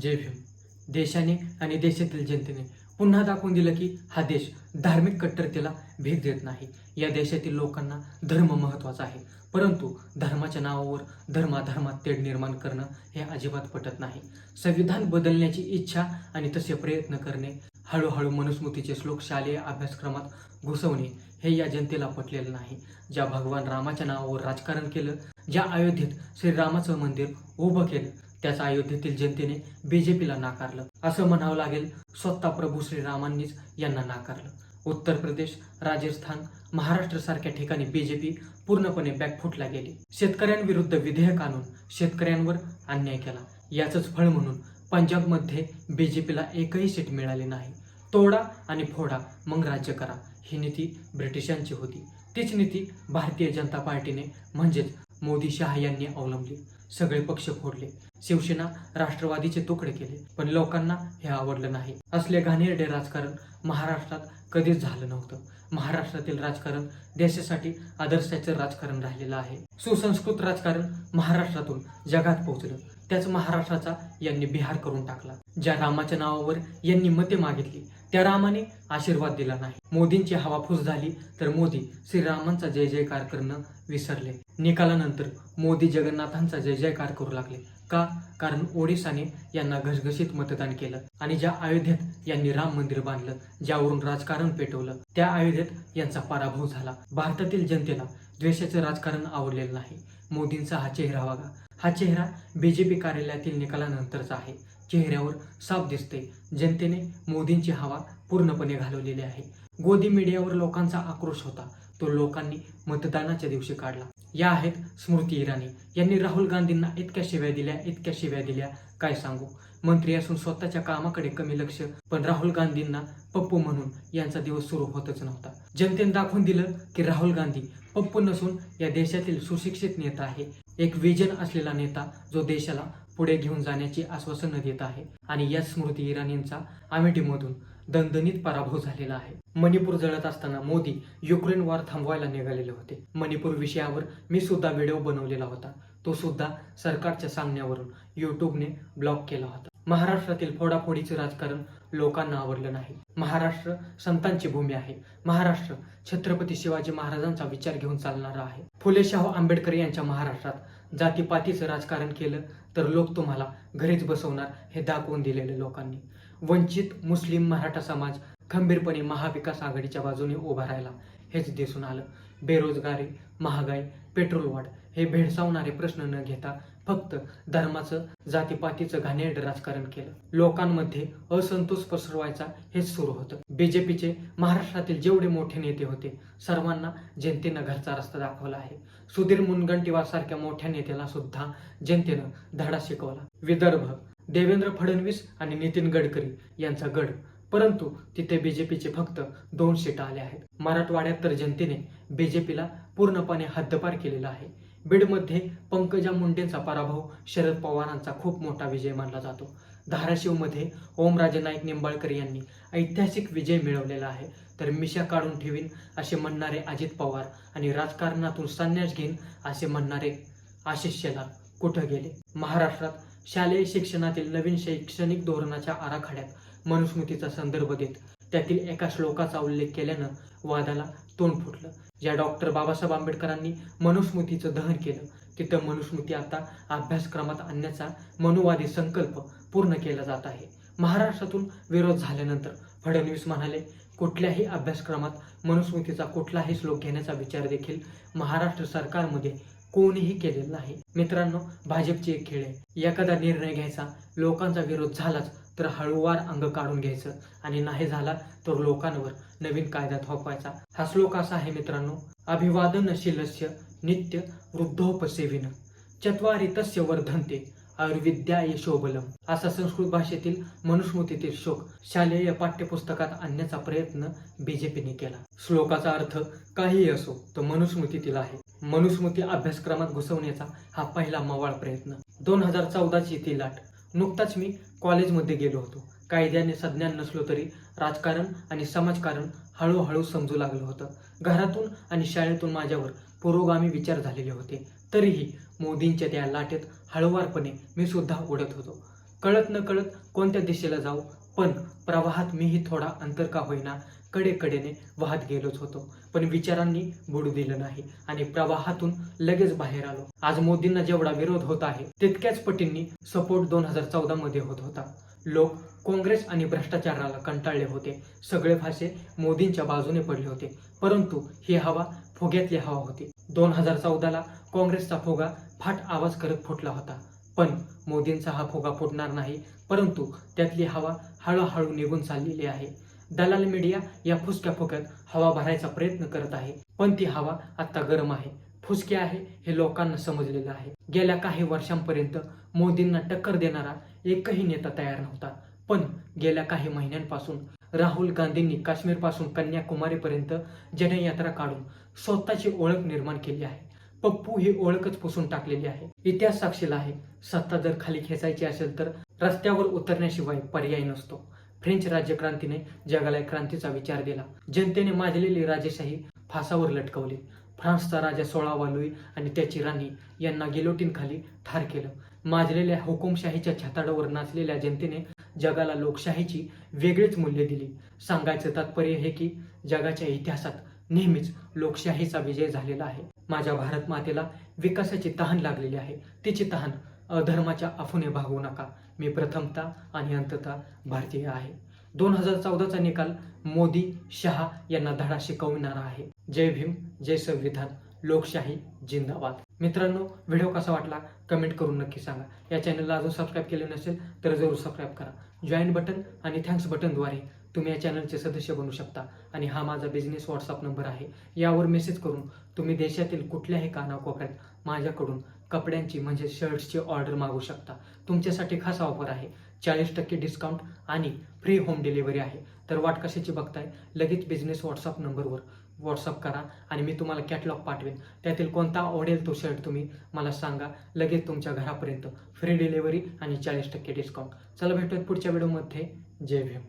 जय भीम. देशाने आणि देशातील जनतेने पुन्हा दाखवून दिलं की हा देश धार्मिक कट्टरतेला भेट देत नाही. या देशातील लोकांना धर्म महत्त्वाचा आहे. परंतु धर्माच्या नावावर धर्माधर्मात तेढ निर्माण करणं हे अजिबात पटत नाही. संविधान बदलण्याची इच्छा आणि तसे प्रयत्न करणे हळूहळू मनुस्मृतीचे श्लोक शालेय अभ्यासक्रमात घुसवणे हे या जनतेला पटलेलं नाही. ज्या भगवान रामाच्या नावावर राजकारण केलं ज्या अयोध्येत श्रीरामाचं मंदिर उभं केलं त्याच अयोध्येतील जनतेने बीजेपीला नाकारलं. असं म्हणावं लागेल स्वतः प्रभू श्रीरामांनीच यांना नाकारलं. उत्तर प्रदेश राजस्थान महाराष्ट्र सारख्या ठिकाणी बीजेपी पूर्णपणे बॅकफुटला गेली. शेतकऱ्यांविरुद्ध विधेयक आणून शेतकऱ्यांवर अन्याय केला. याचंच फळ म्हणून पंजाबमध्ये बीजेपीला एकही सीट मिळाली नाही. तोडा आणि फोडा मग राज्य करा ही नीती ब्रिटिशांची होती. तीच नीती भारतीय जनता पार्टीने म्हणजेच मोदी शहा यांनी अवलंबली. सगळे पक्ष फोडले. शिवसेना राष्ट्रवादीचे तुकडे केले पण लोकांना हे आवडलं नाही. असले घाणेरडे राजकारण महाराष्ट्रात कधीच झालं नव्हतं. महाराष्ट्रातील राजकारण देशासाठी आदर्शाचं राजकारण राहिलेलं आहे. सुसंस्कृत राजकारण महाराष्ट्रातून जगात पोहोचलं. त्याच महाराष्ट्राचा यांनी बिहार करून टाकला. ज्या रामाच्या नावावर यांनी मते मागितली त्या रामाने आशीर्वाद दिला नाही. मोदींची हवा फुस झाली तर मोदी श्रीरामांचा जय जयकार करणं विसरले. निकालानंतर मोदी जगन्नाथांचा जय जयकार करू लागले. का? कारण ओडिसाने यांना घसघशीत मतदान केलं आणि ज्या अयोध्येत यांनी राम मंदिर बांधलं ज्यावरून राजकारण पेटवलं त्या अयोध्येत यांचा पराभव झाला. भारतातील जनतेला द्वेषाचं राजकारण आवडलेलं नाही. मोदींचा हा चेहरा वागा हा चेहरा बीजेपी कार्यालयातील निकालानंतरचा आहे. चेहऱ्यावर साफ दिसते जनतेने मोदींची हवा पूर्णपणे घालवलेली आहे. गोदी मीडियावर लोकांचा आक्रोश होता. तो लोकांनी मतदानाच्या दिवशी काढला. या आहेत स्मृती इराणी. यांनी राहुल गांधींना इतक्या शिव्या दिल्या इतक्या शिव्या दिल्या. काय सांगू? मंत्री असून स्वतःच्या कामाकडे कमी लक्ष. पण राहुल गांधींना पप्पू म्हणून यांचा दिवस सुरू होतच नव्हता. जनतेने दाखवून दिलं की राहुल गांधी पप्पू नसून या देशातील सुशिक्षित नेता आहे. एक विजन असलेला नेता जो देशाला पुढे घेऊन जाण्याची आश्वासनं देत आहे. आणि या स्मृती इराणींचा अमेठीमधून दणदणीत पराभव झालेला आहे. मणिपूर जळत असताना मोदी युक्रेन वार थांबवायला निघालेले होते. मणिपूर विषयावर मी सुद्धा व्हिडिओ बनवलेला होता. तो सुद्धा सरकारच्या सांगण्यावरून युट्यूबने ब्लॉक केला होता. महाराष्ट्रातील फोडाफोडीचे राजकारण लोकांना आवडलं नाही. महाराष्ट्र संतांची भूमी आहे. महाराष्ट्र छत्रपती शिवाजी महाराजांचा विचार घेऊन चालणारा आहे. फुले शाहू आंबेडकर यांच्या महाराष्ट्रात जातीपातीचं राजकारण केलं तर लोक तुम्हाला घरीच बसवणार हे दाखवून दिलेले लोकांनी. वंचित मुस्लिम मराठा समाज खंबीरपणे महाविकास आघाडीच्या बाजूने उभा राहिला हेच दिसून आलं. बेरोजगारी महागाई पेट्रोल वाढ हे भेडसावणारे प्रश्न न घेता फक्त धर्माचं जातीपातीचं घाणेरडं राजकारण केलं. लोकांमध्ये असंतोष पसरवायचा हेच सुरू होतं. बीजेपीचे महाराष्ट्रातील जेवढे मोठे नेते होते सर्वांना जनतेनं घरचा रस्ता दाखवला आहे. सुधीर मुनगंटीवार सारख्या मोठ्या नेत्याला सुद्धा जनतेनं धडा शिकवला. विदर्भ देवेंद्र फडणवीस आणि नितीन गडकरी यांचा गड. परंतु तिथे बीजेपीचे फक्त दोन सीटा आल्या आहेत. मराठवाड्यात तर जनतेने बीजेपीला पूर्णपणे हद्दपार केलेला आहे. बीडमध्ये पंकजा मुंडेंचा पराभव शरद पवारांचा खूप मोठा विजय मानला जातो. धाराशिवमध्ये ओमराजे नाईक निंबाळकर यांनी ऐतिहासिक विजय मिळवलेला आहे. तर मिशा काढून ठेवीन असे म्हणणारे अजित पवार आणि राजकारणातून संन्यास घेईन असे म्हणणारे आशिष शेलार कुठं गेले? महाराष्ट्रात शालेय शिक्षणातील नवीन शैक्षणिक धोरणाच्या आराखड्यात मनुस्मृतीचा संदर्भ देत त्यातील एका श्लोकाचा उल्लेख केल्यानं वादाला तोंड फुटलं. ज्या डॉक्टर बाबासाहेब आंबेडकरांनी मनुस्मृतीचं दहन केलं तिथं मनुस्मृती आता अभ्यासक्रमात आणण्याचा मनुवादी संकल्प पूर्ण केला जात आहे. महाराष्ट्रातून विरोध झाल्यानंतर फडणवीस म्हणाले कुठल्याही अभ्यासक्रमात मनुस्मृतीचा कुठलाही श्लोक घेण्याचा विचार देखील महाराष्ट्र सरकारमध्ये कोणीही केलेला नाही. मित्रांनो भाजपची एक खेळ आहे. एखादा निर्णय घ्यायचा लोकांचा विरोध झालाच तर हळूवार अंग काढून घ्यायचं आणि नाही झाला तर लोकांवर नवीन कायदा थोपवायचा. हा श्लोक असा आहे मित्रांनो अभिवादनशीलस्य नित्य वृद्धोपसेविन चत्वारी तस्य वर्धनते आयुर्विद्या यशोबलम असा संस्कृत भाषेतील मनुस्मृतीतील श्लोक शालेय पाठ्यपुस्तकात आणण्याचा प्रयत्न बीजेपीने केला. श्लोकाचा अर्थ काहीही असो तो मनुस्मृतीतील आहे. मनुस्मृती अभ्यासक्रमात घुसवण्याचा हा पहिला मवाळ प्रयत्न. दोन हजार चौदाची ती लाट नुकताच मी कॉलेजमध्ये गेलो होतो. कायद्याने संज्ञान नसलो तरी राजकारण आणि समाजकारण हळूहळू समजू लागलं होतं. घरातून आणि शाळेतून माझ्यावर पुरोगामी विचार झालेले होते. तरीही मोदींच्या त्या लाटेत हळूवारपणे मी सुद्धा उडत होतो. कळत न कळत कोणत्या दिशेला जाऊ पण प्रवाहात मीही थोडा अंतर का होईना कडेकडेने वाहत गेलोच होतो. पण विचारांनी बुडू दिलं नाही आणि प्रवाहातून लगेच बाहेर आलो. आज मोदींना जेवढा विरोध होत आहे तितक्याच पटींनी सपोर्ट दोन हजार चौदा मध्ये होत होता. लोक काँग्रेस आणि भ्रष्टाचाराला कंटाळले होते. सगळे फासे मोदींच्या बाजूने पडले होते. परंतु ही हवा फुग्यातली हवा होती. दोन हजार चौदाला काँग्रेसचा फुगा फाट आवाज करत फुटला होता. पण मोदींचा हा फुगा फुटणार नाही परंतु त्यातली हवा हळूहळू निघून चाललेली आहे. दलाल मीडिया या फुसक्या फुक्यात हवा भरायचा प्रयत्न करत आहे. पण ती हवा आता गरम आहे. फुसके आहे हे लोकांना समजलेलं आहे. गेल्या काही वर्षांपर्यंत मोदींना टक्कर देणारा एकही नेता तयार नव्हता. पण गेल्या काही महिन्यांपासून राहुल गांधींनी काश्मीरपासून कन्याकुमारीपर्यंत जनयात्रा काढून स्वतःची ओळख निर्माण केली आहे. पप्पू ही ओळखच पुसून टाकलेली आहे. इतिहास साक्षीला आहे. सत्ता जर खाली खेचायची असेल तर रस्त्यावर उतरण्याशिवाय पर्याय नसतो. फ्रेंच राज्यक्रांतीने जगाला एक क्रांतीचा विचार दिला. जनतेने माजलेली राजेशाही फासावर लटकवली. फ्रान्सचा राजा सोळावा लुई आणि त्याची राणी यांना गिलोटीन खाली ठार केलं. माजलेल्या हुकुमशाहीच्या छताडावर नाचलेल्या जनतेने जगाला लोकशाहीची वेगळीच मूल्य दिली. सांगायचं तात्पर्य हे की जगाच्या इतिहासात नेहमीच लोकशाहीचा विजय झालेला आहे. माझ्या भारत मातेला विकासाची तहान लागलेली आहे. तिची तहान अधर्माच्या अफूने भागवू नका. मी प्रथमता आणि अंतता भारतीय आहे. दोन हजार चौदाचा निकाल मोदी शहा यांना धडा शिकविणारा आहे. जय भीम जय संविधान लोकशाही जिंदाबाद. मित्रांनो व्हिडिओ कसा वाटला? कमेंट करून नक्की सांगा. या चॅनलला अजून सबस्क्राईब केले नसेल तर जरूर सबस्क्राईब करा. जॉईन बटन आणि थँक्स बटनद्वारे तुम्ही या चॅनलचे सदस्य बनू शकता. आणि हा माझा बिझनेस व्हॉट्सअप नंबर आहे. यावर मेसेज करून तुम्ही देशातील कुठल्याही कानाकोपऱ्यात माझ्याकडून कपड्यांची म्हणजे शर्ट्सची ऑर्डर मागू शकता. तुमच्यासाठी खास ऑफर आहे. चाळीस टक्के डिस्काउंट आणि फ्री होम डिलिव्हरी आहे. तर वाट कशाची बघताय? लगेच बिझनेस व्हॉट्सअप नंबरवर व्हॉट्सअप करा आणि मी तुम्हाला कॅटलॉग पाठवेन. त्यातील कोणता आवडेल तो शर्ट तुम्ही मला सांगा. लगेच तुमच्या घरापर्यंत फ्री डिलिव्हरी आणि चाळीस टक्के डिस्काउंट चला भेटूयात पुढच्या व्हिडिओमध्ये जय भीम.